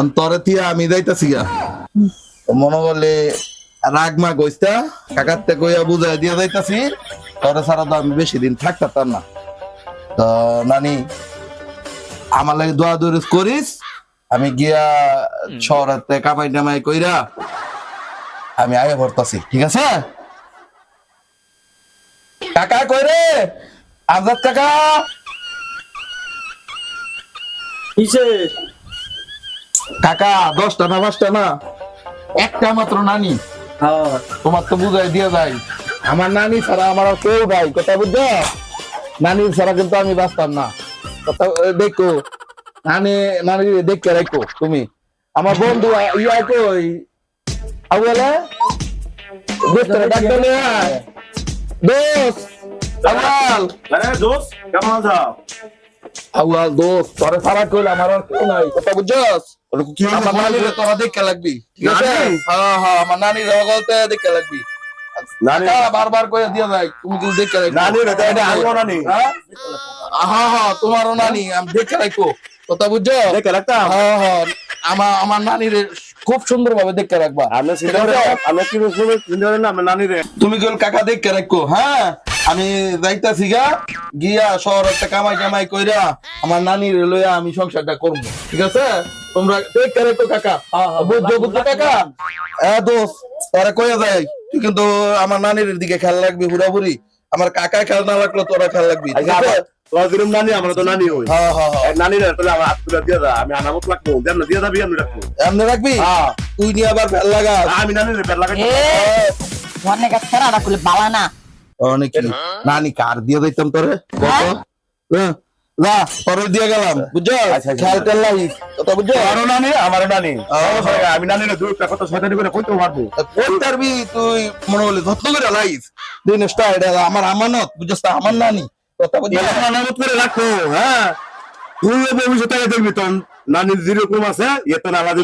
অন্তরে তিয়া আমি যাইতাছি গা। মনে বলে রাগমা গইস্তা কাকাতে কইয়া বুঝাই দিয়া যাইতাছি তোরে ছাড়া তো আমি বেশি দিন থাকতাম না। তো নানি আমার লাগে দোয়া দরিস করিস আমি গিয়া শহরেতে কামাই টামাই কইরা আমি আগে ভরতাছি ঠিক আছে? কাকা কই রে? আজাদ কাকা? কিসে? কাকা দশটা না পাঁচটা না? একটা মাত্র নানি। হ্যাঁ। তোমার তো বুঝাই দিয়ে যায়। আমার নানি ছাড়া আমার কেউ ভাই কথা বুঝছ? নানি ছাড়া কিন্তু আমি বাঁচতাম না। কথা দেখো নানি নানি দেখতে রাখো তুমি। আমার বন্ধু ইয়া কই? আউয়ালা দোস্ত ডাক দিলে দোস্ত আউয়াল আরে দোস্ত কেমন আছো? আউয়াল দোস্ত তোরে ছাড়া কইলে আমার আর কেউ নাই কথা বুঝছস আমার নানিরে তোরা দেখতে লাগবি। ঠিক আছে? হ্যাঁ হ্যাঁ আমার নানির রগলতে দেখতে লাগবি। বারবার করে দিয়ে যায় তুমি কিন্তু দেখে রাখো। নানি রে এটা আঙ্গো নানি। হ্যাঁ? হ্যাঁ হ্যাঁ তোমারও নানি আমি দেখে রাখো কথা বুঝছ? দেখে রাখতাম? হ্যাঁ হ্যাঁ আমার আমার নানির খুব সুন্দর ভাবে দেখে রাখবা। আমি কি শুনে চিন্তা করে না আমার নানি রে তুমি কেউ কাকা দেখে রাখো হ্যাঁ? আমি যাইতাছি গা গিয়া শহর একটা কামাই কামাই কইরা আমার নানির লইয়া আমি সংসারটা করব। ঠিক আছে? তোমরা দেখে রাখো কাকা? বুঝছ বুঝছ কাকা? এ দোস্ত তোরা কইয়া যায় তুই কিন্তু আমার নানির দিকে খেয়াল রাখবি পুরাপুরি আমার কাকা খেয়াল না রাখলে তোরা খেয়াল রাখবি ঠিক আচ্ছা আছে? তোর নানি আমরা তো নানি হই। হ্যাঁ হ্যাঁ হ্যাঁ। নানি রে তাহলে আমার হাত দিয়ে দা আমি আনামত লাগবো দেন না দিয়ে যাবি আমি রাখব। এমনি রাখবি? হ্যাঁ। তুই নিয়ে আবার ফেল লাগা আমি নানি রে বের অনেক ছেড়া খুলে বালা না। অনেক নানি কার দিয়ে দিতাম তোরে? কত হ্যাঁ, না তোরে দিয়ে গেলাম বুঝছ? আচ্ছা, আচ্ছা। খেয়াল টেল কথা বুঝছ? আমারও নানি আমারও নানি। হ্যাঁ। আমি নানি রে দুই তো শয়তানি করে কইতে পারব। কোন পারবি তুই মনে হলে যত্ন করে লাইস। জিনিসটা এটা আমার আমানত বুঝছস তো? আমার নানি। কথা বুঝছ? আনামত করে রাখো হ্যাঁ। তুই ভবিষ্যতে দেখবি তোর নানির যেরকম আছে এত না আলাদা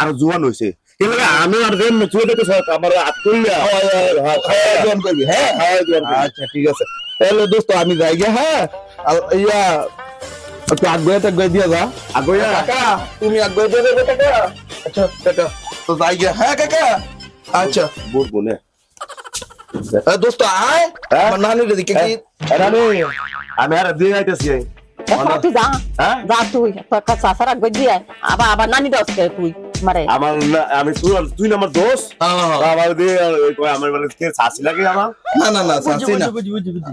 আরও জোয়ান হয়েছে কিন্তু আমি আর দেন চুয়ে দেখে আমার হাত কইয়া খাওয়া করবি হ্যাঁ আচ্ছা ঠিক আছে। তাহলে দোস্ত আমি যাই গে হ্যাঁ ইয়া একটু আগ্রহ টাগ্রহ দিয়ে যা। আগোয়া কাকা তুমি আগ্রহ দিয়ে দেবে কাকা। আচ্ছা কাকা তো যাই গে হ্যাঁ কাকা আচ্ছা। বুঝব না দোস্ত আয়। হ্যাঁ? আমার নানির দিকে কি নানি আমি আর দিয়ে আইতেছি এসব তুই যা হ্যাঁ যা তুই তোর কাছে সারা গজি আবার আবার নানি দশ তুই মারে আমার না- আমি তুই তুই না আমার দোষ। আমার দিয়ে আমার মানে কে শাসি লাগে আমার না না না চাচ্ছি না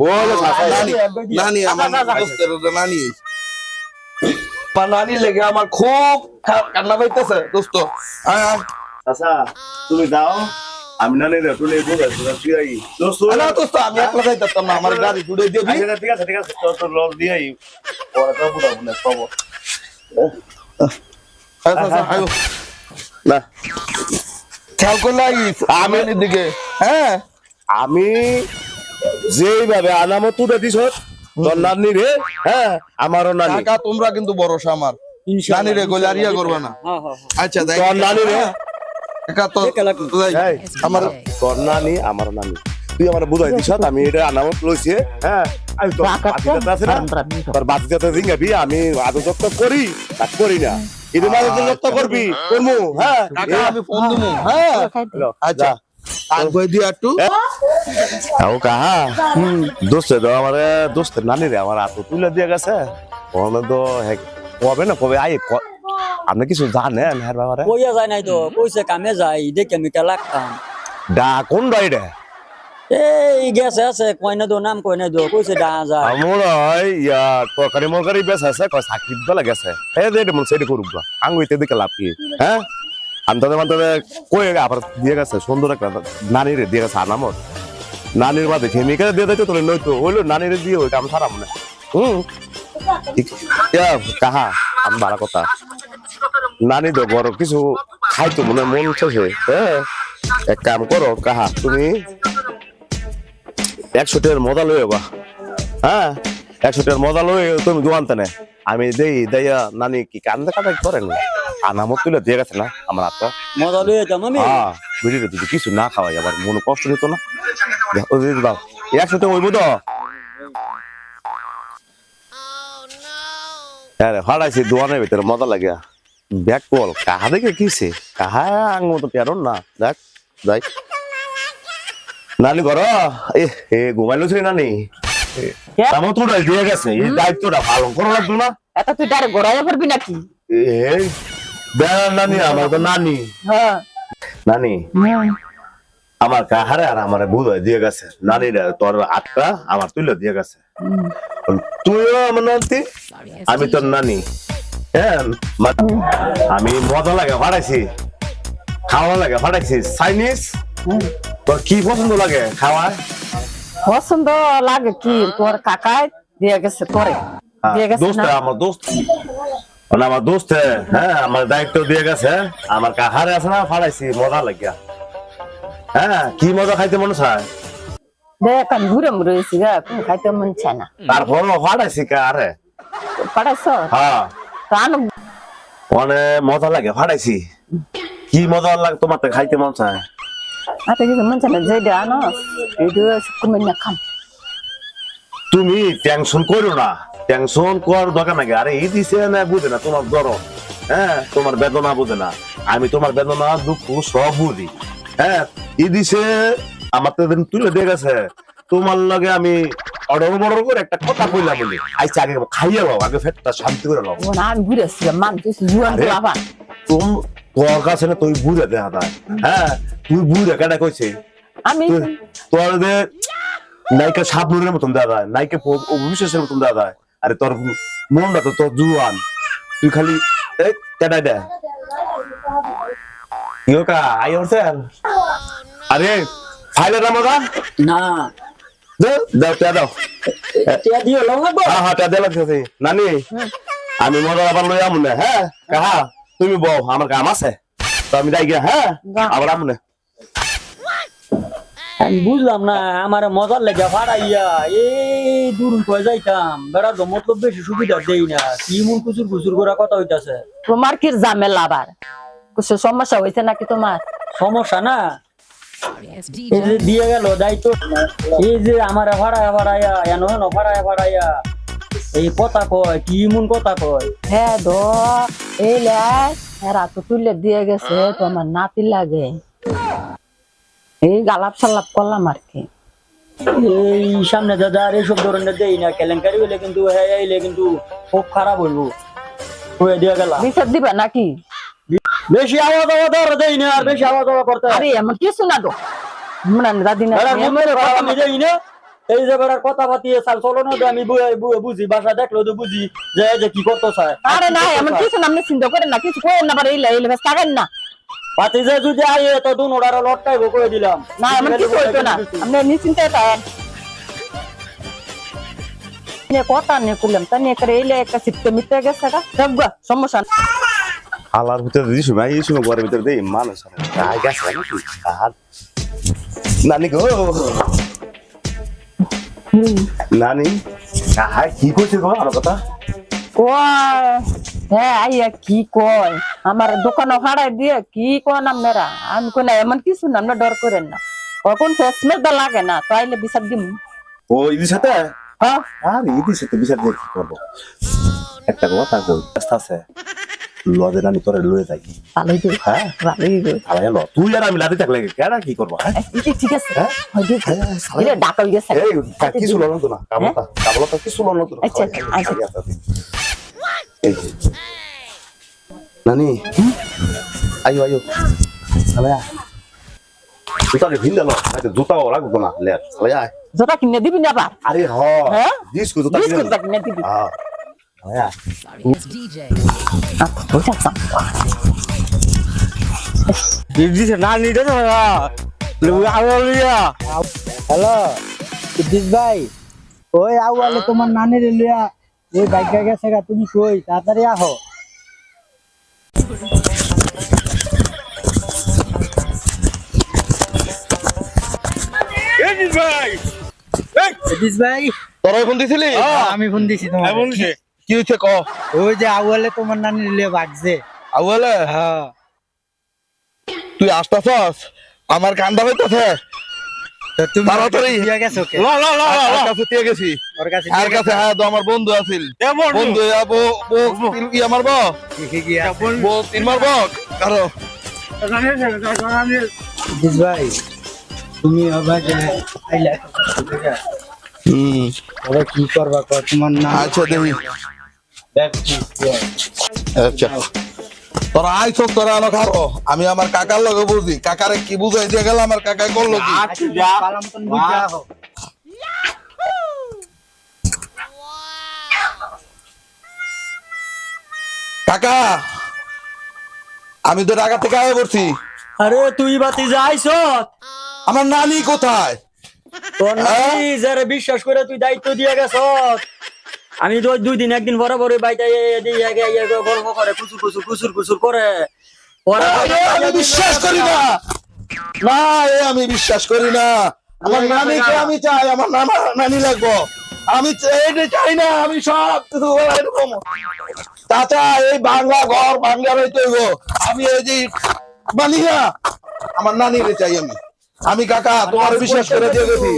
বলে নানি নানি আমার নানি আমার লেগে আমার খুব কান্না পাইতেছে দোস্ত আয় আয় আচ্ছা তুমি দাও আমি না নেই তুই নেই বুঝা তুই আই। দোষ তুই না দোস্ত আমি একলা যাইতাম না আমার গাড়ি জুড়ে দিয়ে দিই। আচ্ছা, ঠিক আছে ঠিক আছে তোর তোর লস দিয়ে আই। পরে তো আচ্ছা, আচ্ছা। না। খেয়াল আইস আমিনের দিকে। হ্যাঁ? আমি যেইভাবে আনামত তুলে দিছ তোর নানি রে হ্যাঁ আমারও নানি। কাকা তোমরা কিন্তু ভরসা আমার। নানি রে গলে আরিয়া করবে না। আচ্ছা যাই তোর নানি রে? তো আমার তোর নানি আমার নানি। তুই আমার বুঝাই দিছ আমি এটা আনামত লইছে হ্যাঁ? আমি তোর বাতিদাতা আছে না? তোর বাতিদাতা জিঙ্গাবি আমি আদর করি তা করি না। কিন্তু করবি করমু হ্যাঁ? আমি ফোন দিমু। হ্যাঁ। আচ্ছা। আমার দোস্তের নানি রে আমার হাত তুলে দিয়ে গেছে। তো কবে না কবে আই ক- আপনি কিছু জানেন হ্যাঁ বাবারে? কইয়া যায় নাই তো কইছে কামে যাই দেখে আমি কে লাগতাম। ডা কোন ডাইরে এই গেছে আছে কইনা দো নাম কইনা দো কইছে ডা যায়। আমার হয় ইয়া তরকারি মরকারি বেশ আছে কয় চাকরি বেলা গেছে। হে যে মন সেটা করুক গা। আঙ্গুইতে দিকে লাভ কি? হ্যাঁ আন্তাতে মান্তাতে কই আবার দিয়ে গেছে সুন্দর একটা নানি রে দিয়ে গেছে আনামত নানির বাদে খেমিকে দিয়ে দিতে তোলে নয়তো হইল নানিরে দিয়ে ওই কাম সারাম না হুম কাহা? আমি ভালো কথা। নানি তো বড় কিছু খাইতো মনে মন শেষে হ্যাঁ এক কাম করো কাহা তুমি একশো টাকার মজা লয়ে বা। হ্যাঁ একশো টাকার মজা লয়ে তুমি দোকান তেনে। আমি দেই দেয়া নানি কি কান্দা কাটা করেন না? আনামত তুলে দিয়ে গেছে না আমার হাতটা? মজা লই যেতাম আমি হ্যাঁ বুঝলি যদি কিছু না খাওয়াই আবার মন কষ্ট দিত না? দাও একশো টাকা হইব তো হ্যাঁ রে, ফাড়াইছি দোকানের ভিতরে মজা লাগে ব্যাক কল কাহা দেখে কিছে কাহা আঙ্গ মতো পেরন না দেখ যাই নানি ঘর এ এ ঘুমাইলো ছিল নানি? আমার তো দিয়ে গেছে। এই দায়িত্বটা ভালো করে লাগতো না। তুই গড়াইয়া পারবি নাকি? বেড়ার নানি আমার তো নানি। হ্যাঁ। নানি আমার কাহারে আর আমার বুঝাই দিয়ে গেছে। নানিরা তোর আটটা আমার তুলে দিয়ে গেছে। তুইও আমার নাতি আমি তোর নানি। আমি মজা লাগে ফাটাইছি। খাওয়া লাগে ফাটাইছি। চাইনিজ? তোর কি পছন্দ লাগে খাওয়া? পছন্দ লাগে কি? তোর কাকায় দিয়ে গেছে তোরে। দিয়ে গেছে দোস্ত আমার দোস্ত। মানে আমার দোস্ত হ্যাঁ আমার দায়িত্ব দিয়ে গেছে। আমার কাহারে আছে না ফাটাইছি মজা লাগিয়া হ্যাঁ কি মজা খাইতে মনে চায়? দেখ আমি ঘুরে গা খাইতে মন চায় না। তারপর ফাটাইছি কাহারে পাঠাইছ হ্যাঁ। অনেক মজা লাগে কি মজা লাগে তোমার খাইতে মন চায়। মন চায় না যে খাম তুমি টেনশন করো না টেনশন করার দরকার নাকি আরে এই দিছে না বুঝে না তোমার গরম। হ্যাঁ তোমার বেদনা বুঝে না। আমি তোমার বেদনা দুঃখ সব বুঝি। হ্যাঁ এই দিছে আমার তো তুলে দিয়ে গেছে। তোমার লগে আমি অর্ডার বর্ডার করে একটা কথা কইলাম বলি আইসা আগে খাইয়ে লও আগে ফেটটা শান্তি করে লও। ও না আমি ঘুরে এসি মান তুই জুয়ান আরে। আবার তুম তোর কাছে না তুই বুঝে দেখা দেয় হ্যাঁ তুই বুঝে কেটা কইছে? আমি তোর নায়িকা সাবনুরের মতন যায় নায়িকা অভিশ্বাসের মতন যায়। আরে তোর মনটা তো তোর জুয়ান। তুই খালি এই কেটাই দে ইয়োকা আই হরছেন আরে ফাইলের নাম না দাও। দাও টিয়া দিও লাগবো হ্যাঁ হ্যাঁ নানি আমি মজা আবার লই আমু না হ্যাঁ কাহা তুমি বউ আমার কাম আছে। তো আমি যাই গিয়া হ্যাঁ? আবার আমু না আমি বুঝলাম না আমার মজার লেগে ফাড়াইয়া এই দূর কয়ে যাইতাম। বেড়ার তো মতলব বেশি সুবিধা দেই না। কি মন কুচুর কুচুর করে কথা হইতাছে? তোমার কি ঝামেলা আবার? কিছু সমস্যা হয়েছে নাকি তোমার? সমস্যা না। এই যে দিয়ে গেল দায়িত্ব এই যে আমার ভাড়ায় ভাড়াইয়া এন হেন ভাড়ায় ভাড়াইয়া এই কথা কয় কি মন কথা কয়? হ্যাঁ দো এই লাই এরা তো তুলে দিয়ে গেছে তোমার নাতি লাগে। এই গালাপ সালাপ করলাম আর কি। এই সামনে দাদা আর এইসব ধরনের দেই না কেলেঙ্কারি হইলে কিন্তু হ্যাঁ আইলে কিন্তু খুব খারাপ হইব। হয়ে দিয়ে গেলাম দিবে নাকি? বেশি আওয়াজ আওয়াজ আর দেই না আর বেশি আওয়াজ আওয়াজ করতে আরে এমন কিছু না তো মানে দাদি না বেড়ার মুখের কথা আমি দেই না। এই যে বেড়ার কথা পাতিয়ে চাল চলো না আমি বুঝি বাসা দেখল তো বুঝি যে যে কি করতে চায় আরে না এমন কিছু না আপনি চিন্তা করেন না কিছু করেন না পারে এই বেশ থাকেন না। পাতি যে যদি আইয়ে তো দুন ওরা লটকাইবো করে দিলাম। না এমন কিছু হইতো না আপনি নিশ্চিন্তে থাকেন। কথা নিয়ে করলাম তা নিয়ে করে এইলে একটা সিটকে মিটে গেছে সব সমস্যা। আলার ভিতরে দিস ভাই এই সময় ঘরের ভিতরে দেই মানুষ নানি গো। নানি। হাই কি কইছে গো? আমার কথা। কয় হ্যাঁ আইয়া কি কয়? আমার দোকানে ভাড়াই দিয়ে কি কয় না মেরা? আমি কোন এমন কিছু না আমরা ডর করেন না। কখন ফেসমেল দা লাগে না তো আইলে বিচার দিম। ও ইদির সাথে? হ্যাঁ। আর ইদির সাথে বিচার দিয়ে কি করব? একটা কথা কই। রাস্তা আছে। লজে নানি তোরে লয়ে যাই। ভালোই দিও হ্যাঁ? ভালোই দিও ভালো গেল তুই আর আমি লাদি থাকলে কেডা কি করব হ্যাঁ? ঠিক ঠিক আছে। হয়? দিও এটা ডাকা হয়ে গেছে। এই কিছু লড়ন তো না? কাবলতা কাবলতা কিছু লড়ন তো না আচ্ছা, আচ্ছা। এই নানি। আয়ো আয়ো সালে জুতা ভিন্দা লো আচ্ছা জুতা ওরা লাগতো লে সালে আয় কিনে দিবি না আরে হ হ্যাঁ? জুতা কিনে কিনে দিবি। হ্যাঁ না নিতে না আওয়ালিয়া হ্যালো সিদ্দিক ভাই ওই আউয়ালে তোমার নানির লিয়া ওই বাইকা গেছে গা তুমি কই তাড়াতাড়ি আহো ভাই তোরা ফোন দিছিলি আমি ফোন দিছি তোমার কি হচ্ছে ক? ওই যে আউয়ালে তোমার লিয়া বাগছে আউয়ালে? হ্যাঁ। তুই আসতাছস? আমার কান্দা হইতাছে। কে? আর কাছে দিয়ে গেছি। ওর কাছে আর কাছে হ্যাঁ তো আমার বন্ধু আছিল। বন্ধু। বউ বউ তিল- মারবো গেছো? গিয়া। বউ তিন মারবো কারও? ভাই তুমি হবে যে আইলা হুম। কি করবা কর? তোমার নাম আচ্ছা হয়। আচ্ছা। তোরা আইছ তোরা আমি আমার কাকার লগে বুঝি। কাকারে কি বুঝাই দিয়ে গেল আমার কাকা করল কি আচ্ছা, বুঝা হোক। কাকা আমি তো ঢাকা থেকে আয় পড়ছি। আরে তুই বাতি যাইছ আমার নানি কোথায়? তোর যারা বিশ্বাস করে তুই দায়িত্ব দিয়ে গেছ আমি তো ওই দুই দিন একদিন বরাবর বাইতে করে গল্প করে কুচুর কুচুর কুচুর কুচুর করে। আমি বিশ্বাস করি না। না এ আমি বিশ্বাস করি না। আমার নানিকে আমি চাই আমার নানা নানি লাগবো। আমি এটা চাই না আমি সব কিছু এরকম। চাচা এই বাংলা ঘর বাংলা রইতে আমি এই যে না আমার নানিরে চাই আমি। আমি কাকা তোমার বিশ্বাস করে দিয়ে গেছি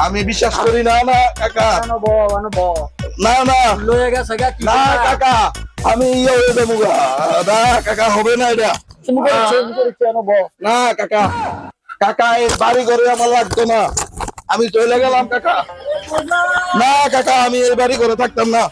আমি বিশ্বাস করি না না কাকা। না না না কাকা আমি ইয়ে হয়ে গা। না কাকা হবে না এটা। না কাকা। কাকা এই বাড়ি ঘরে আমার লাগতো না। আমি চলে গেলাম কাকা। না। কাকা আমি এই বাড়ি ঘরে থাকতাম না।